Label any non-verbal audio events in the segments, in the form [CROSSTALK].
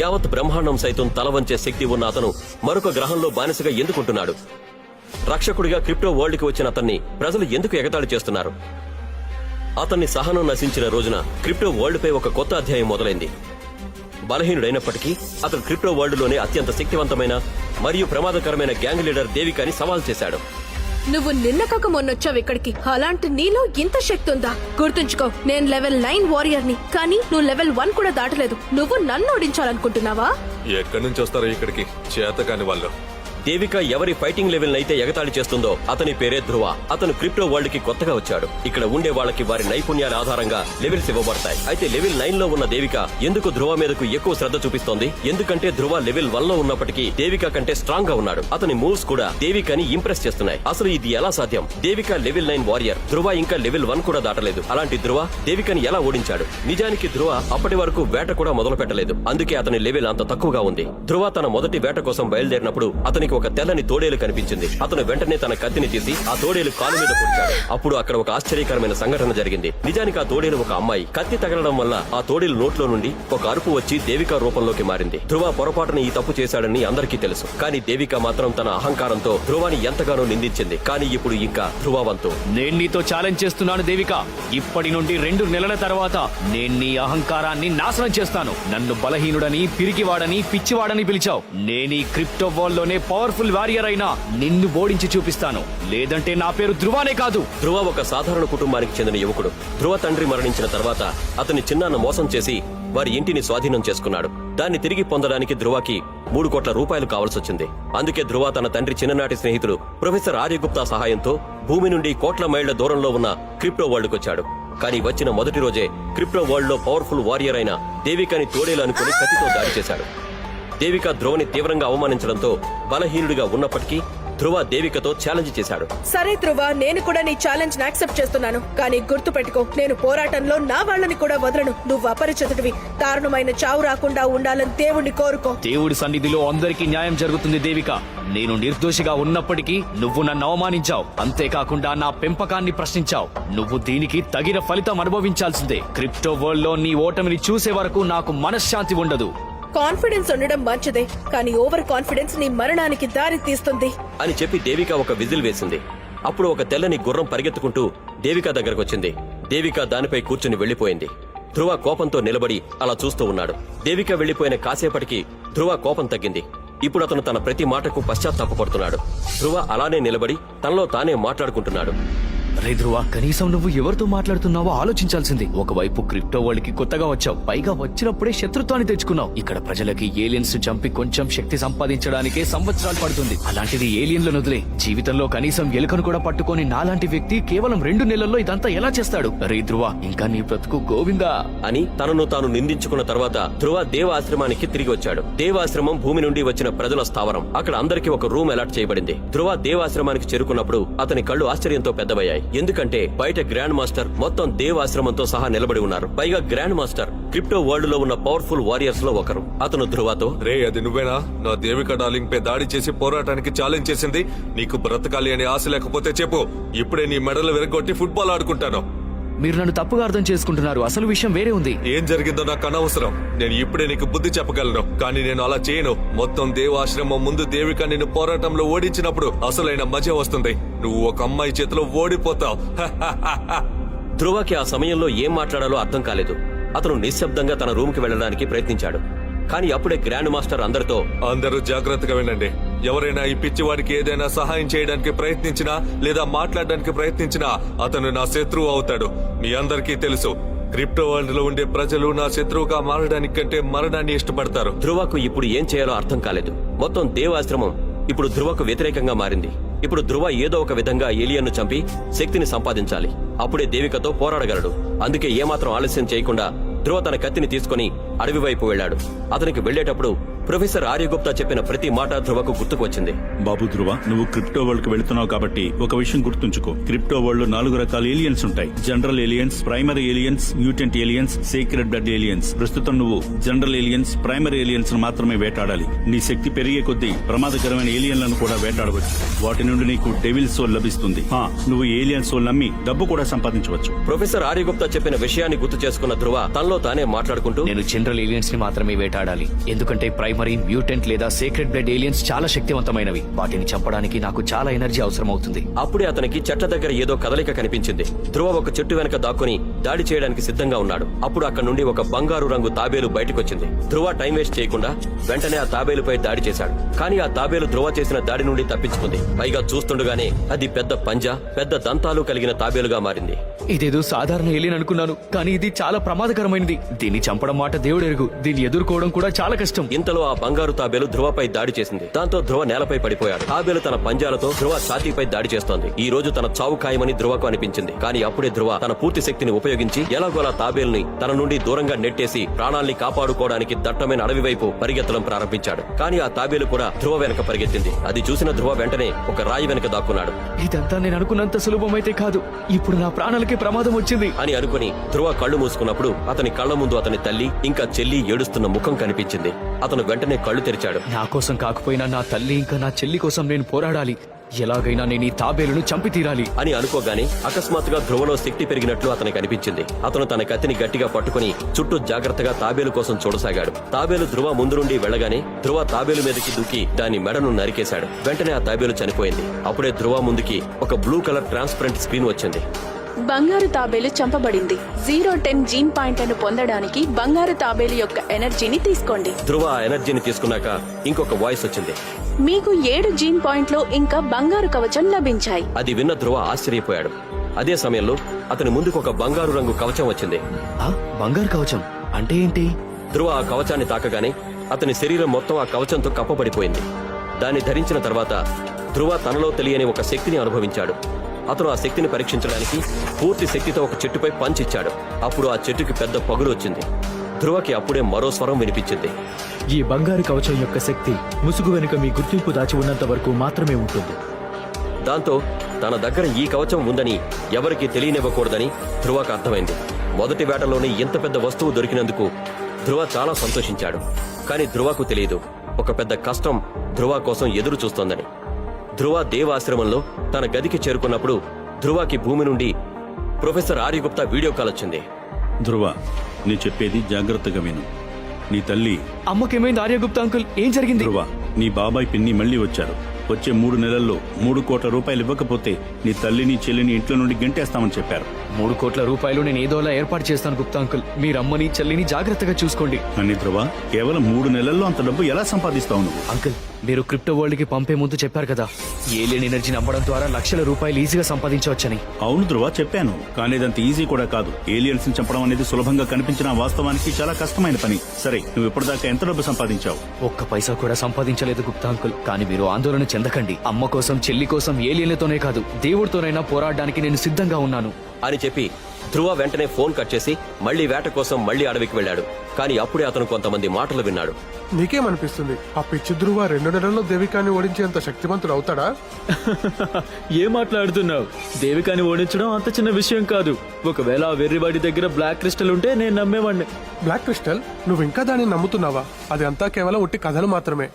యావత్ బ్రహ్మాండం సైతం తల వంచే శక్తి ఉన్న అతను మరొక గ్రహంలో బానిసగా ఎందుకుంటున్నాడు? రక్షకుడిగా క్రిప్టో వరల్డ్కి వచ్చిన అతన్ని ప్రజలు ఎందుకు ఎగతాళి చేస్తున్నారు? అతన్ని సహనం నశించిన రోజున క్రిప్టో వరల్డ్పై ఒక కొత్త అధ్యాయం మొదలైంది. బలహీనుడైనప్పటికీ అతను క్రిప్టో వరల్డ్లోనే అత్యంత శక్తివంతమైన మరియు ప్రమాదకరమైన గ్యాంగ్ లీడర్ దేవికాని సవాల్ చేశాడు. నువ్వు నిన్నకాక మొన్నొచ్చావు ఇక్కడికి. అలాంటి నీలో ఇంత శక్తి ఉందా గుర్తుంచుకో నేను లెవెల్ నైన్ వారియర్ని కానీ నువ్వు లెవెల్ వన్ కూడా దాటలేదు. నువ్వు నన్ను ఓడించాలనుకుంటున్నావా? ఎక్కడి నుంచి వస్తారో ఇక్కడికి చేతకాని వాళ్ళు. దేవిక ఎవరి ఫైటింగ్ లెవెల్ అయితే ఎగతాళి చేస్తుందో అతని పేరే ధ్రువ. అతను క్రిప్టో వరల్డ్కి కొత్తగా వచ్చాడు. ఇక్కడ ఉండే వాళ్ళకి వారి నైపుణ్యాల ఆధారంగా లెవెల్స్ ఇవ్వబడతాయి. అయితే లెవెల్ నైన్లో ఉన్న దేవిక ఎందుకు ధ్రువ మీదకు ఎక్కువ శ్రద్ధ చూపిస్తోంది? ఎందుకంటే ధ్రువ లెవెల్ వన్లో ఉన్నప్పటికీ దేవిక కంటే స్ట్రాంగ్గా ఉన్నాడు. అతని మూవ్స్ కూడా దేవికని ఇంప్రెస్ చేస్తున్నాయి. అసలు ఇది ఎలా సాధ్యం? Devika level nine warrior. Dhruva ఇంకా లెవెల్ వన్ కూడా దాటలేదు. అలాంటి ధ్రువ దేవికని ఎలా ఓడించాడు? నిజానికి ధ్రువ అప్పటి వరకు వేట కూడా మొదలు పెట్టలేదు అందుకే అతని లెవెల్ అంత తక్కువగా ఉంది. ధ్రువ తన మొదటి వేట కోసం బయలుదేరినప్పుడు అతనికి ఒక తెల్లని తోడేలు కనిపించింది. అతను వెంటనే తన కత్తిని తీసి ఆ తోడేలు కాలు మీద పొడిచాడు. అప్పుడు అక్కడ ఒక ఆశ్చర్యకరమైన సంఘటన జరిగింది. నిజానికి ఆ తోడేలు ఒక అమ్మాయి. కత్తి తగలడం వల్ల ఆ తోడేలు నోట్లో నుండి ఒక అరుపు వచ్చి దేవిక రూపంలోకి మారింది. ధ్రువ పొరపాటున ఈ తప్పు చేశాడని అందరికీ తెలుసు. కానీ దేవిక మాత్రం తన అహంకారంతో ధ్రువాని ఎంతగానో నిందించింది. కానీ ఇప్పుడు ఇంకా ధ్రువవంతు. నేను నీతో ఛాలెంజ్ చేస్తున్నాను దేవిక. ఇప్పటి నుండి రెండు నెలల తర్వాత నేను నీ అహంకారాన్ని నాశనం చేస్తాను. నన్ను బలహీనుడని పిరికివాడని పిచ్చివాడని పిలిచావు. నేను ఈ క్రిప్టో వరల్డ్లోనే పవర్ఫుల్ వారియర్ అయినా నిన్ను బోడించి చూపిస్తాను. లేదంటే నా పేరు ధృవానే కాదు. ధ్రువ ఒక సాధారణ కుటుంబానికి చెందిన యువకుడు. ధ్రువ తండ్రి మరణించిన తర్వాత అతని చిన్నాన్న మోసం చేసి వారి ఇంటిని స్వాధీనం చేసుకున్నాడు. దాన్ని తిరిగి పొందడానికి ధ్రువకి మూడు కోట్ల రూపాయలు కావాల్సొచ్చింది. అందుకే ధ్రువ తన తండ్రి చిన్ననాటి స్నేహితుడు ప్రొఫెసర్ ఆర్యగుప్తా సహాయంతో భూమి నుండి కోట్ల మైళ్ళ దూరంలో ఉన్న క్రిప్టో వరల్డ్కొచ్చాడు కానీ వచ్చిన మొదటి రోజే క్రిప్టో వరల్డ్లో పవర్ఫుల్ వారియర్ అయిన దేవికని తోడేలు అనుకుని కత్తితో దాడి చేశాడు. దేవిక ధ్రువని తీవ్రంగా అవమానించడంతో బలహీనుడిగా ఉన్నప్పటికీ ధ్రువ దేవికతో ఛాలెంజ్ చేశాడు. సరే ధ్రువ నేను కూడా నీ ఛాలెంజ్ యాక్సెప్ట్ చేస్తున్నాను. కానీ గుర్తు పెట్టుకో నేను పోరాటంలో నా వాళ్ళని కూడా వదలను. నువ్వు అపరిచితుడివి. దారుణమైన చావు రాకుండా ఉండాలని దేవుణ్ణి కోరుకో. దేవుడి సన్నిధిలో అందరికీ న్యాయం జరుగుతుంది దేవిక. నేను నిర్దోషిగా ఉన్నప్పటికీ నువ్వు నన్ను అవమానించావు. అంతేకాకుండా నా పెంపకాన్ని ప్రశ్నించావు. నువ్వు దీనికి తగిన ఫలితం అనుభవించాల్సిందే. క్రిప్టో వరల్డ్లో నీ ఓటమిని చూసే వరకు నాకు మనశ్శాంతి ఉండదు. కాన్ఫిడెన్స్ ఉండడం మంచిదే కానీ ఓవర్ కాన్ఫిడెన్స్ నీ మరణానికి దారి తీస్తుంది. అని చెప్పి దేవిక ఒక విజిల్ వేసింది. అప్పుడు ఒక తెల్లని గుర్రం పరిగెత్తుకుంటూ దేవిక దగ్గరకొచ్చింది. దేవిక దానిపై కూర్చుని వెళ్ళిపోయింది ధ్రువ కోపంతో నిలబడి అలా చూస్తూ ఉన్నాడు. దేవిక వెళ్ళిపోయిన కాసేపటికి ధ్రువ కోపం తగ్గింది. ఇప్పుడు అతను తన ప్రతి మాటకు పశ్చాత్తాపడుతున్నాడు ధ్రువ అలానే నిలబడి తనలో తానే మాట్లాడుకుంటున్నాడు. రే ధ్రువ కనీసం నువ్వు ఎవరితో మాట్లాడుతున్నావో ఆలోచించాల్సింది. ఒకవైపు క్రిప్టో వాళ్ళకి కొత్తగా వచ్చావు పైగా వచ్చినప్పుడే శత్రుత్వాన్ని తెచ్చుకున్నావు. ఇక్కడ ప్రజలకి ఏలియన్స్ చంపి కొంచెం శక్తి సంపాదించడానికే సంవత్సరాలు పడుతుంది. అలాంటిది ఏలియన్లను వదిలే. జీవితంలో కనీసం ఎలుకను కూడా పట్టుకొని నాలాంటి వ్యక్తి కేవలం రెండు నెలల్లో ఇదంతా ఎలా చేస్తాడు? రే ధ్రువ ఇంకా నీ బ్రతుకు గోవిందా? అని తనను తాను నిందించుకున్న తర్వాత ధ్రువ దేవాశ్రమానికి తిరిగి వచ్చాడు. దేవాశ్రమం భూమి నుండి వచ్చిన ప్రజల స్థావరం. అక్కడ అందరికీ ఒక రూమ్ అలాట్ చేయబడింది. ధ్రువ దేవాశ్రమానికి చేరుకున్నప్పుడు అతని కళ్ళు ఆశ్చర్యంతో పెద్దవయ్యాయి. ఎందుకంటే బయట గ్రాండ్ మాస్టర్ మొత్తం దేవాశ్రమంతో సహా నిలబడి ఉన్నారు. పైగా గ్రాండ్ మాస్టర్ క్రిప్టో వరల్డ్లో ఉన్న పవర్ఫుల్ వారియర్స్లో ఒకరు. అతను ధృవతో రే అది నువ్వేనా? నా దేవిక డార్లింగ్ పై దాడి చేసి పోరాటానికి ఛాలెంజ్ చేసింది. నీకు బ్రతకాలి అనే ఆశ లేకపోతే చెప్పు. ఇప్పుడే నీ మెడలు విరగొట్టి ఫుట్బాల్ ఆడుకుంటాను. మీరు నన్ను తప్పుగా అర్థం చేసుకుంటున్నారు. అసలు విషయం వేరే ఉంది. ఏం జరిగిందో నాకు అనవసరం. నేను ఇప్పుడే నీకు బుద్ధి చెప్పగలను. కానీ నేను అలా చేయను. మొత్తం దేవాశ్రమం ముందు దేవిక నిన్ను పోరాటంలో ఓడించినప్పుడు అసలైన మజ వస్తుంది. నువ్వు ఒక అమ్మాయి చేతిలో ఓడిపోతావు. [LAUGHS] ధ్రువకి ఆ సమయంలో ఏం మాట్లాడాలో అర్థం కాలేదు. అతను నిశ్శబ్దంగా తన రూమ్కి వెళ్ళడానికి ప్రయత్నించాడు. కానీ అప్పుడే గ్రాండ్ మాస్టర్ అందరితో అందరూ జాగ్రత్తగా వినండి. ఎవరైనా ఈ పిచ్చివాడికి ఏదైనా సహాయం చేయడానికి ప్రయత్నించినా లేదా మాట్లాడడానికి ప్రయత్నించినా అతను నా శత్రువు అవుతాడు. మీ అందరికీ తెలుసు క్రిప్టో వరల్డ్లో ఉండే ప్రజలు నా శత్రువుగా మారడానికి కంటే మరణాన్ని ఇష్టపడతారు. ధ్రువకు ఇప్పుడు ఏం చేయాలో అర్థం కాలేదు. మొత్తం దేవాశ్రమం ఇప్పుడు ధ్రువకు వ్యతిరేకంగా మారింది. ఇప్పుడు ధ్రువ ఏదో ఒక విధంగా ఏలియన్ను చంపి శక్తిని సంపాదించాలి. అప్పుడే దేవికతో పోరాడగలడు. అందుకే ఏమాత్రం ఆలస్యం చేయకుండా ధ్రువ తన కత్తిని తీసుకుని అడవి వైపు వెళ్ళాడు. అతనికి వెళ్ళేటప్పుడు ప్రొఫెసర్ ఆర్యగుప్తా చెప్పిన ప్రతి మాట ధ్రువకు గుర్తుకు వచ్చింది బాబు ధ్రువ నువ్వు క్రిప్టో వరల్డ్కి వెళుతున్నావు కాబట్టి ఒక విషయం గుర్తుంచుకో. క్రిప్టో వరల్డ్లో నాలుగు రకాల ఏలియన్స్ ఉంటాయి. General aliens primary aliens mutant aliens secret blood aliens. ప్రస్తుతం నువ్వు జనరల్ ఏలియన్స్ ప్రైమరీ ఏలియన్స్ మాత్రమే వేటాడాలి. నీ శక్తి పెరిగే కొద్దీ ప్రమాదకరమైన ఏలియన్లను కూడా వేటాడవచ్చు. వాటి నుండి నీకు డెవిల్ సోల్ లభిస్తుంది. ఆ, నువ్వు ఏలియన్ సోల్ నమ్మి డబ్బు కూడా సంపాదించవచ్చు. ప్రొఫెసర్ ఆర్యగుప్తా చెప్పిన విషయాన్ని గుర్తు చేసుకున్న ధ్రువ తనలో తానే మాట్లాడుకుంటూ నేను జనరల్ ఏలియన్స్ని మాత్రమే వేటాడాలి. ఎందుకంటే ప్రైమరీ మ్యూటెంట్ లేదా సీక్రెట్ బ్లడ్ ఏలియన్స్ చాలా శక్తివంతమైనవి. వాటిని చంపడానికి నాకు చాలా ఎనర్జీ అవసరం అవుతుంది అప్పుడే అతనికి చెట్ల దగ్గర ఏదో కదలిక కనిపించింది. ధ్రువ ఒక చెట్టు వెనక దాక్కుని దాడి చేయడానికి సిద్ధంగా ఉన్నాడు. అప్పుడు అక్కడ నుండి ఒక బంగారు రంగు తాబేలు బయటకొచ్చింది. ధ్రువ టైం వేస్ట్ చేయకుండా వెంటనే ఆ తాబేలుపై దాడి చేశాడు. కానీ ఆ తాబేలు ధ్రువ చేసిన దాడి నుండి తప్పించుకుంది. పైగా చూస్తుండగానే అది పెద్ద పంజా పెద్ద దంతాలు కలిగిన తాబేలుగా మారింది. ఇదేదో సాధారణ ఏలియన్ అనుకున్నాను. కానీ ఇది చాలా ప్రమాదకరమైనది. దీన్ని చంపడం మాట దేవుడు ఎరుగు దీన్ని ఎదుర్కోవడం కూడా చాలా కష్టం. ఇంతలో ఆ బంగారు తాబేలు ధ్రువపై దాడి చేసింది. దాంతో ధ్రువ నేలపై పడిపోయాడు. తాబేలు తన పంజాలతో ధ్రువ ఛాతీపై దాడి చేస్తోంది. ఈ రోజు తన చావు ఖాయమని ధ్రువకు అనిపించింది. కానీ అప్పుడే ధ్రువ తన పూర్తి శక్తిని ఉపయోగించి ఎలాగోలా తాబేలుని తన నుండి దూరంగా నెట్టేసి ప్రాణాల్ని కాపాడుకోవడానికి దట్టమైన అడవి వైపు పరిగెత్తడం ప్రారంభించాడు. కానీ ఆ తాబేలు కూడా ధ్రువ వెనక పరిగెత్తింది. అది చూసిన ధ్రువ వెంటనే ఒక రాయి వెనక దాక్కున్నాడు. ఇదంతా నేను అనుకున్నంత సులభమైతే కాదు. ఇప్పుడు నా ప్రాణాలకి ప్రమాదం వచ్చింది. అని అనుకుని ధ్రువ కళ్ళు మూసుకున్నప్పుడు అతని కళ్ళ ముందు అతని తల్లి ఇంకా చెల్లి ఏడుస్తున్న ముఖం కనిపించింది. అతను వెంటనే కళ్ళు తెరిచాడు. నా కోసం కాకపోయినా నా తల్లి ఇంకా నా చెల్లి కోసం నేను పోరాడాలి. ఎలాగైనా నేను ఈ తాబేలును చంపి తీరాలి. అని అనుకోగానే అకస్మాత్తుగా ధ్రువలో శక్తి పెరిగినట్లు అతనికి అనిపించింది. అతను తన కత్తిని గట్టిగా పట్టుకుని చుట్టూ జాగ్రత్తగా తాబేలు కోసం చూడసాగాడు. తాబేలు ధ్రువ ముందు నుండి వెళ్ళగానే ధ్రువ తాబేలు మీదకి దూకి దాని మెడను నరికేశాడు. వెంటనే ఆ తాబేలు చనిపోయింది. అప్పుడే ధ్రువ ముందుకి ఒక బ్లూ కలర్ ట్రాన్స్పరెంట్ స్క్రీన్ వచ్చింది. బంగారు తాబేలు చంపబడింది. జీరో టెన్ జీన్ పాయింట్లను పొందడానికి బంగారు తాబేలు యొక్క ఎనర్జీని తీసుకోండి. ధ్రువ ఆ ఎనర్జీని తీసుకున్నాక ఇంకొక వాయిస్ వచ్చింది. మీకు ఏడు జీన్ పాయింట్లు ఇంకా బంగారు కవచం లభించాయి. అది విన్న ధ్రువ ఆశ్చర్యపోయాడు. అదే సమయంలో అతని ముందుకు ఒక బంగారు రంగు కవచం వచ్చింది. ఆ, బంగారు కవచం? అంటే ఏంటి? ధ్రువ ఆ కవచాన్ని తాకగానే అతని శరీరం మొత్తం ఆ కవచంతో కప్పబడిపోయింది. దాన్ని ధరించిన తర్వాత ధ్రువ తనలో తెలియని ఒక శక్తిని అనుభవించాడు. అతను ఆ శక్తిని పరీక్షించడానికి పూర్తి శక్తితో ఒక చెట్టుపై పంచిచ్చాడు అప్పుడు ఆ చెట్టుకి పెద్ద పగులు వచ్చింది. ధ్రువకి అప్పుడే మరో స్వరం వినిపించింది. ఈ బంగారు కవచం యొక్క శక్తి ముసుగు వెనుక మీ గుర్తింపు దాచి ఉన్నంత వరకు మాత్రమే ఉంటుంది. దాంతో తన దగ్గర ఈ కవచం ఉందని ఎవరికీ తెలియనివ్వకూడదని ధ్రువకు అర్థమైంది. మొదటి వేటలోనే ఇంత పెద్ద వస్తువు దొరికినందుకు ధ్రువ చాలా సంతోషించాడు. కానీ ధ్రువకు తెలియదు. ఒక పెద్ద కష్టం ధ్రువ కోసం ఎదురు చూస్తోందని ధ్రువ దేవాశ్రమంలో తన గదికి చేరుకున్నప్పుడు ధ్రువకి భూమి నుండి ప్రొఫెసర్ ఆర్యగుప్తా వీడియో కాల్ వచ్చింది. ధ్రువ నీ చెప్పేది జాగ్రత్తగా విను. నీ తల్లి అమ్మకేమైంది ఆర్యగుప్తా అంకుల్? ఏం జరిగింది? ధ్రువ నీ బాబాయ్ పిన్ని మళ్ళీ వచ్చారు. వచ్చే మూడు నెలల్లో మూడు కోట్ల రూపాయలు ఇవ్వకపోతే నీ తల్లిని చెల్లిని ఇంట్లో నుండి గెంటేస్తామని చెప్పారు. మూడు కోట్ల రూపాయలు నేను ఏదోలా ఏర్పాటు చేస్తాను గుప్తా అంకుల్. మీరు అమ్మని చెల్లిని జాగ్రత్తగా చూసుకోండి. అని ధ్రువ కేవలం మూడు నెలల్లో అంత డబ్బు ఎలా సంపాదిస్తావు నువ్వు? అంకుల్ మీరు క్రిప్టో వరల్డ్కి పంపే ముందు చెప్పారు కదా ఏలియన్ ఎనర్జీని అమ్మడం ద్వారా లక్షల రూపాయలు ఈజీగా సంపాదించవచ్చని. అవును ధ్రువ చెప్పాను. కానీ ఇదంత ఈజీ కూడా కాదు. ఏలియన్స్ని చంపడం అనేది సులభంగా కనిపించిన వాస్తవానికి చాలా కష్టమైన పని. సరే నువ్వు ఇప్పటిదాకా ఎంత డబ్బు సంపాదించావు? ఒక్క పైసా కూడా సంపాదించలేదు గుప్తా అంకుల్. కానీ మీరు ఆందోళన చెందకండి అమ్మ కోసం చెల్లి కోసం ఏలియన్లతోనే కాదు దేవుడితోనైనా పోరాడడానికి నేను సిద్ధంగా ఉన్నాను. అని చెప్పి ధ్రువ వెంటనే ఫోన్ కట్ చేసి మళ్ళీ వేట కోసం మళ్ళీ అడవికి వెళ్ళాడు. కానీ అప్పుడే అతను కొంతమంది మాటలు విన్నాడు. నీకేమనిపిస్తుంది? ఆ పిచ్చి ధ్రువ రెండు నెలల్లో దేవికాన్ని ఓడించేంత శక్తివంతుడు అవుతాడా? [LAUGHS] ఏం మాట్లాడుతున్నావు? దేవికాని ఓడించడం అంత చిన్న విషయం కాదు. ఒకవేళ ఆ వెర్రివాడి దగ్గర బ్లాక్ క్రిస్టల్ ఉంటే నేను నమ్మేవాడిని బ్లాక్ క్రిస్టల్? నువ్వు ఇంకా దాన్ని నమ్ముతున్నావా? అది అంతా కేవలం ఉట్టి కథలు మాత్రమే.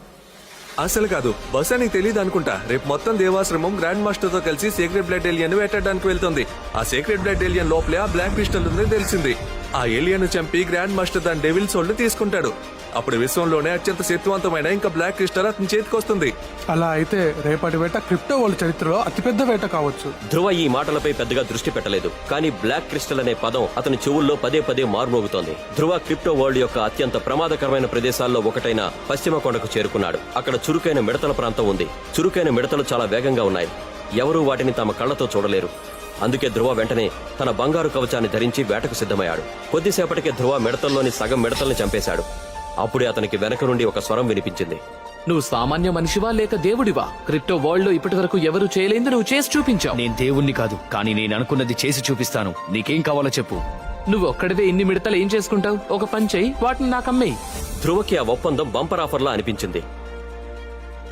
అసలు కాదు. బస్ అని తెలియదు అనుకుంటా. రేపు మొత్తం దేవాశ్రమం గ్రాండ్ మాస్టర్తో కలిసి సీక్రెట్ బ్లడ్ ఏలియన్ వేటాడడానికి వెళ్తుంది. ఆ సీక్రెట్ బ్లడ్ ఏలియన్ లోపలే ఆ బ్లాక్ పిస్టల్ ఉందని తెలిసింది. ఆ ఏలియన్ చంపి గ్రాండ్ మాస్టర్ దాని డెవిల్ సోల్ తీసుకుంటాడు. అప్పుడు విశ్వంలోనే అత్యంత శక్తివంతమైన ఇంకా బ్లాక్ క్రిస్టల్ అతని చేతికి వస్తుంది అలా అయితే రేపటి వేట క్రిప్టో వరల్డ్ చరిత్రలో అతిపెద్ద వేట కావచ్చు. ధ్రువ ఈ మాటలపై పెద్దగా దృష్టి పెట్టలేదు కానీ బ్లాక్ క్రిస్టల్ అనే పదం అతని చెవుల్లో పదే పదే మారుమోగుతోంది. ధ్రువ క్రిప్టో వరల్డ్ యొక్క అత్యంత ప్రమాదకరమైన ప్రదేశాల్లో ఒకటైన పశ్చిమ కొండకు చేరుకున్నాడు. అక్కడ చురుకైన మిడతల ప్రాంతం ఉంది. చురుకైన మిడతలు చాలా వేగంగా ఉన్నాయి. ఎవరూ వాటిని తమ కళ్ళతో చూడలేరు. అందుకే ధ్రువ వెంటనే తన బంగారు కవచాన్ని ధరించి వేటకు సిద్ధమయ్యాడు. కొద్దిసేపటికే ధ్రువ మిడతల్లోని సగం మిడతల్ని చంపేశాడు. అప్పుడే అతనికి వెనక నుండి ఒక స్వరం వినిపించింది. నువ్వు సామాన్య మనిషివా లేక దేవుడివా? క్రిప్టో వరల్డ్లో ఇప్పటి వరకు ఎవరు చేయలేంది నువ్వు చేసి చూపించావు. నేను దేవుణ్ణి కాదు కానీ నేను అనుకున్నది చేసి చూపిస్తాను. నీకేం కావాలో చెప్పు. నువ్వు ఒక్కడివే ఇన్ని మిడతలు ఏం చేసుకుంటావు? ఒక పని చెయ్యి వాటిని నాకు అమ్మేయి. ధ్రువకి ఆ ఒప్పందం బంపర్ ఆఫర్లా అనిపించింది.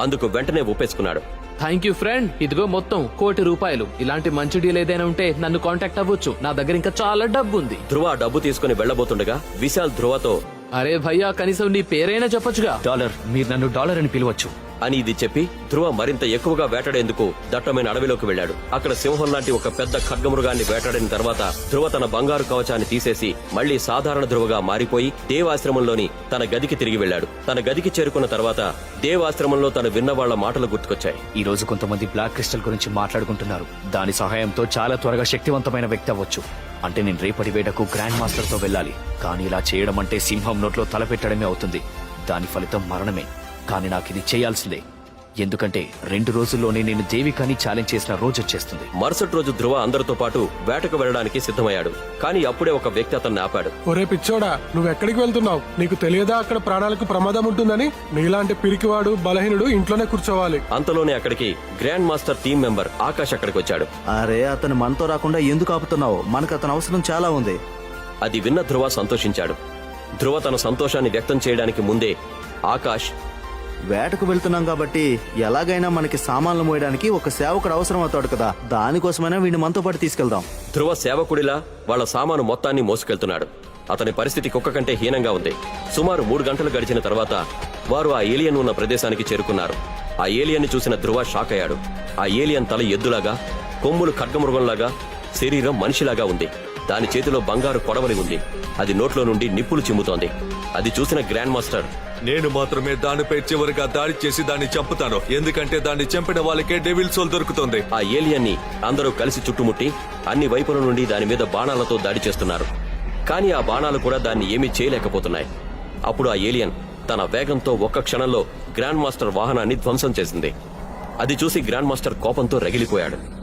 అందుకు వెంటనే ఒప్పేసుకున్నాడు థ్యాంక్ యూ ఫ్రెండ్. ఇదిగో మొత్తం కోటి రూపాయలు. ఇలాంటి మంచి డీల్ ఏదైనా ఉంటే నన్ను కాంటాక్ట్ అవ్వచ్చు. నా దగ్గర ఇంకా చాలా డబ్బు ఉంది. ధ్రువ డబ్బు తీసుకుని వెళ్ళబోతుండగా విశాల్ ధ్రువతో అరే భయ్యా కనీసం నీ పేరైనా చెప్పొచ్చుగా. డాలర్ మీరు నన్ను డాలర్ అని పిలవచ్చు. అని ఇది చెప్పి ధ్రువ మరింత ఎక్కువగా వేటాడేందుకు దట్టమైన అడవిలోకి వెళ్ళాడు. అక్కడ సింహం లాంటి ఒక పెద్ద ఖడ్గమృగాన్ని వేటాడిన తర్వాత ధ్రువ తన బంగారు కవచాన్ని తీసేసి మళ్ళీ సాధారణ ధ్రువగా మారిపోయి దేవాశ్రమంలోని తన గదికి తిరిగి వెళ్ళాడు. తన గదికి చేరుకున్న తర్వాత దేవాశ్రమంలో తను విన్న వాళ్ళ మాటలు గుర్తుకొచ్చాయి. ఈ రోజు కొంతమంది బ్లాక్ క్రిస్టల్ గురించి మాట్లాడుకుంటున్నారు. దాని సహాయంతో చాలా త్వరగా శక్తివంతమైన వ్యక్తి అవ్వచ్చు. అంటే నేను రేపటి వేటకు గ్రాండ్ మాస్టర్తో వెళ్ళాలి. కానీ ఇలా చేయడం అంటే సింహం నోట్లో తలపెట్టడమే అవుతుంది. దాని ఫలితం మరణమే. కానీ నాకు ఇది చేయాల్సిందే. ఎందుకంటే రెండు రోజుల్లోనే నేను దేవికాని ఛాలెంజ్ చేసిన రోజు వచ్చేస్తుంది. మరుసటి రోజు ధ్రువ అందరితో పాటు వేటకు వెళ్ళడానికి సిద్ధమయ్యాడు. కానీ అప్పుడే ఒక వ్యక్తి అతన్ని ఆపాడు. ఒరే పిచ్చోడా నువ్వు ఎక్కడికి వెళ్తున్నావు? నీకు తెలియదా అక్కడ ప్రాణాలకు ప్రమాదం ఉంటుందని? నీలాంటి పిరికివాడు బలహీనుడు ఇంట్లోనే కూర్చోవాలి. అంతలోనే అక్కడికి grand master team member Akash అక్కడికి వచ్చాడు. అరే అతను మనతో రాకుండా ఎందుకు ఆపుతున్నావు? మనకు అతని అవసరం చాలా ఉంది. అది విన్న ధ్రువ సంతోషించాడు. ధ్రువ తన సంతోషాన్ని వ్యక్తం చేయడానికి ముందే ఆకాష్ వేటకు వెళ్తున్నాం కాబట్టి ఎలాగైనా మనకి సామాన్లు మోయడానికి ఒక సేవకుడు అవసరం అవుతాడు కదా. దానికోసమైనా వీడిని మనతో పాటు తీసుకెళ్దాం. ధ్రువ సేవకుడిలా వాళ్ళ సామాను మొత్తాన్ని మోసుకెళ్తున్నాడు. అతని పరిస్థితి కుక్క కంటే హీనంగా ఉంది. సుమారు మూడు గంటలు గడిచిన తర్వాత వారు ఆ ఏలియన్ ఉన్న ప్రదేశానికి చేరుకున్నారు. ఆ ఏలియన్ చూసిన ధ్రువ షాక్ అయ్యాడు. ఆ ఏలియన్ తల ఎద్దులాగా కొమ్ములు ఖడ్గమృగంలాగా శరీరం మనిషిలాగా ఉంది. దాని చేతిలో బంగారు కొడవలి ఉంది. అది నోట్లో నుండి నిప్పులు చిమ్ముతోంది. అది చూసిన గ్రాండ్ మాస్టర్ నేను మాత్రమే దానిపై చివరిగా దాడి చేసి దాన్ని చంపుతాను. ఎందుకంటే దాన్ని చంపిన వాళ్ళకే డెవిల్ సోల్ దొరుకుతుంది. ఆ ఏలియన్ని అందరూ కలిసి చుట్టుముట్టి అన్ని వైపుల నుండి దాని మీద బాణాలతో దాడి చేస్తున్నారు. కానీ ఆ బాణాలు కూడా దాన్ని ఏమీ చేయలేకపోతున్నాయి. అప్పుడు ఆ ఏలియన్ తన వేగంతో ఒక్క క్షణంలో గ్రాండ్ మాస్టర్ వాహనాన్ని ధ్వంసం చేసింది. అది చూసి గ్రాండ్ మాస్టర్ కోపంతో రగిలిపోయాడు.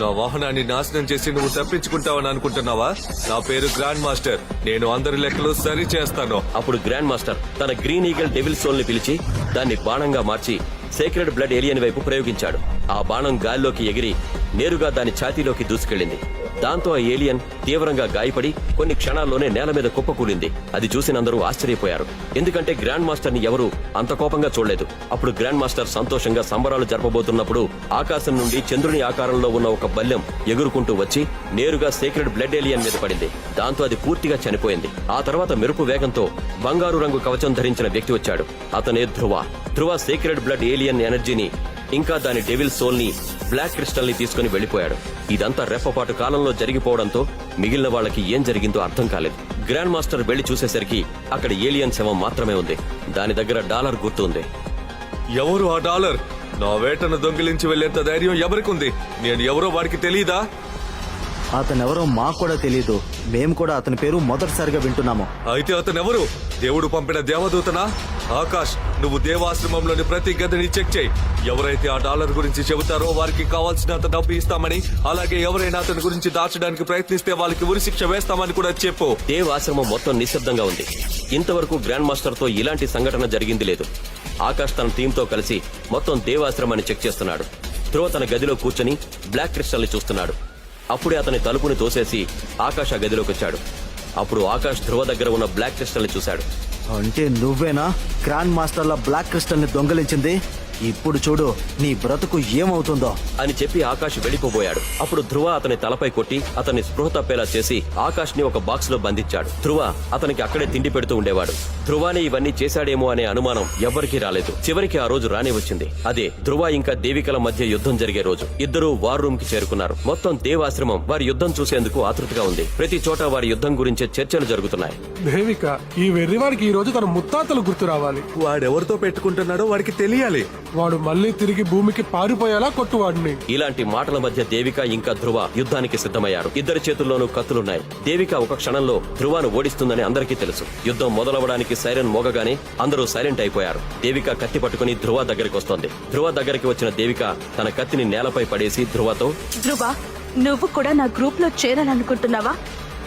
నా వాహనాన్ని నాశనం చేసి నువ్వు తప్పించుకుంటావని అనుకుంటున్నావా? నా పేరు గ్రాండ్ మాస్టర్. నేను అందరి లెక్కలు సరి చేస్తాను. అప్పుడు గ్రాండ్ మాస్టర్ తన గ్రీన్ ఈగల్ డెవిల్ సోల్ని పిలిచి దాన్ని బాణంగా మార్చి సేక్రెడ్ బ్లడ్ ఏలియన్ వైపు ప్రయోగించాడు. ఆ బాణం గాల్లోకి ఎగిరి నేరుగా దాని ఛాతీలోకి దూసుకెళ్ళింది దాంతో ఆ ఏలియన్ తీవ్రంగా గాయపడి కొన్ని క్షణాల్లోనే నేల మీద కుప్పకూలింది అది చూసినందరూ ఆశ్చర్యపోయారు. ఎందుకంటే గ్రాండ్ మాస్టర్ని ఎవరూ అంత కోపంగా చూడలేదు. అప్పుడు గ్రాండ్ మాస్టర్ సంతోషంగా సంబరాలు జరపబోతున్నప్పుడు ఆకాశం నుండి చంద్రుని ఆకారంలో ఉన్న ఒక బల్యం ఎగురుకుంటూ వచ్చి నేరుగా సీక్రెట్ బ్లడ్ ఏలియన్ మీద పడింది. దాంతో అది పూర్తిగా చనిపోయింది. ఆ తర్వాత మెరుపు వేగంతో బంగారు రంగు కవచం ధరించిన వ్యక్తి వచ్చాడు. అతనే Dhruva. Dhruva secret blood alien ఎనర్జీని ఇంకా దాని డెవిల్ సోల్ని బ్లాక్ క్రిస్టల్ని తీసుకుని వెళ్ళిపోయాడు ఇదంతా రెప్పపాటు కాలంలో జరిగిపోవడంతో మిగిలిన వాళ్ళకి ఏం జరిగిందో అర్థం కాలేదు. గ్రాండ్ మాస్టర్ వెళ్ళి చూసేసరికి అక్కడ ఏలియన్ శవం మాత్రమే ఉంది. దాని దగ్గర డాలర్ గుర్తు ఉంది. ఎవరు ఆ డాలర్? నా వేటను దొంగిలించి వెళ్ళేంత ధైర్యం ఎవరికి ఉంది నేను ఎవరో వాడికి తెలియదా అతనెవరో మాకు కూడా తెలియదు మేము కూడా అతని పేరు మొదటిసారిగా వింటున్నాము. అయితే అతనెవరు? దేవుడు పంపిన దేవదూతనా? ఆకాష్ నువ్వు దేవాశ్రమంలోని ప్రతి గదిని చెక్ చేయి. ఎవరైతే ఆ డాలర్ గురించి చెబుతారో వారికి కావాల్సినంత డబ్బు ఇస్తామని అలాగే ఎవరైనా అతని గురించి దాచడానికి ప్రయత్నిస్తే వాళ్ళకి ఉరిశిక్ష వేస్తామని కూడా చెప్పు. దేవ్ ఆశ్రమం మొత్తం నిశ్శబ్దంగా ఉంది. ఇంతవరకు గ్రాండ్ మాస్టర్తో ఇలాంటి సంఘటన జరిగింది లేదు. ఆకాష్ తన టీంతో కలిసి మొత్తం దేవాశ్రమాన్ని చెక్ చేస్తున్నాడు. ధ్రువ తన గదిలో కూర్చొని బ్లాక్ క్రిస్టల్ని చూస్తున్నాడు. అప్పుడే అతని తలుపుని తోసేసి ఆకాష్ ఆ గదిలోకి వచ్చాడు అప్పుడు ఆకాష్ ధ్రువ దగ్గర ఉన్న బ్లాక్ క్రిస్టల్ని చూశాడు. అంటే నువ్వేనా? గ్రాండ్ మాస్టర్ల బ్లాక్ క్రిస్టల్ని దొంగలించింది? ఇప్పుడు చూడు నీ బ్రతుకు ఏమవుతుందో. అని చెప్పి ఆకాష్ వెళ్ళిపోబోయాడు. అప్పుడు ధ్రువ అతని తలపై కొట్టి అతన్ని స్పృహ తప్పేలా చేసి ఆకాష్ని ఒక బాక్స్లో బంధించాడు. ధ్రువ అతనికి అక్కడే తిండి పెడుతూ ఉండేవాడు. ధ్రువానే ఇవన్నీ చేశాడేమో అనే అనుమానం ఎవ్వరికీ రాలేదు. చివరికి ఆ రోజు రానే వచ్చింది. అదే ధ్రువ ఇంకా దేవికల మధ్య యుద్ధం జరిగే రోజు. ఇద్దరూ వార్ రూమ్కి చేరుకున్నారు. మొత్తం దేవాశ్రమం వారి యుద్ధం చూసేందుకు ఆతృతగా ఉంది. ప్రతి చోట వారి యుద్ధం గురించే చర్చలు జరుగుతున్నాయి. దేవిక ఈ వెర్రివాడికి ఈ రోజు తన ముత్తాతలు గుర్తు రావాలి. వాడెవరితో పెట్టుకుంటున్నాడో వాడికి తెలియాలి. వాడు మళ్ళీ తిరిగి భూమికి పారిపోయేలా కొట్టు వాడిని ఇలాంటి మాటల మధ్య దేవిక ఇంకా ధ్రువ యుద్ధానికి సిద్ధమయ్యారు. ఇద్దరి చేతుల్లోనూ కత్తులున్నాయి. దేవిక ఒక క్షణంలో ధ్రువను ఓడిస్తుందని అందరికీ తెలుసు. యుద్ధం మొదలవడానికి సైరన్ మోగగానే అందరూ సైలెంట్ అయిపోయారు. దేవిక కత్తి పట్టుకుని ధ్రువ దగ్గరికి వస్తోంది ధ్రువ దగ్గరికి వచ్చిన దేవిక తన కత్తిని నేలపై పడేసి ధ్రువతో ధ్రువ నువ్వు కూడా నా గ్రూప్లో చేరాలనుకుంటున్నావా?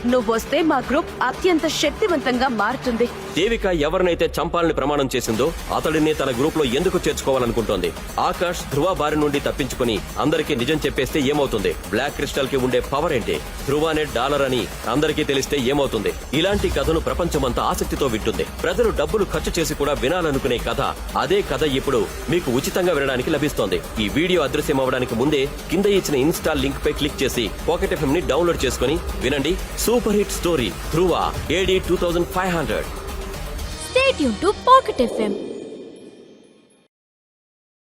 నువ్వొస్తే మా గ్రూప్ అత్యంత శక్తివంతంగా మారుతుంది. దేవిక ఎవరినైతే చంపాలని ప్రమాణం చేసిందో అతడిని తన గ్రూప్లో ఎందుకు చేర్చుకోవాలనుకుంటోంది? ఆకాష్ ధ్రువ బారి నుండి తప్పించుకుని అందరికీ నిజం చెప్పేస్తే ఏమవుతుంది? బ్లాక్ క్రిస్టల్కి ఉండే పవర్ ఏంటి? ధ్రువానే డాలర్ అని అందరికీ తెలిస్తే ఏమవుతుంది? ఇలాంటి కథను ప్రపంచమంతా ఆసక్తితో వింటుంది. ప్రజలు డబ్బులు ఖర్చు చేసి కూడా వినాలనుకునే కథ అదే కథ ఇప్పుడు మీకు ఉచితంగా వినడానికి లభిస్తోంది. ఈ వీడియో అదృశ్యం అవ్వడానికి ముందే కింద ఇచ్చిన ఇన్స్టాల్ లింక్ పై క్లిక్ చేసి పాకెట్ ఎఫ్ఎం ని డౌన్లోడ్ చేసుకుని వినండి. Super hit story Dhruva AD two thousand five hundred stay tuned to pocket F M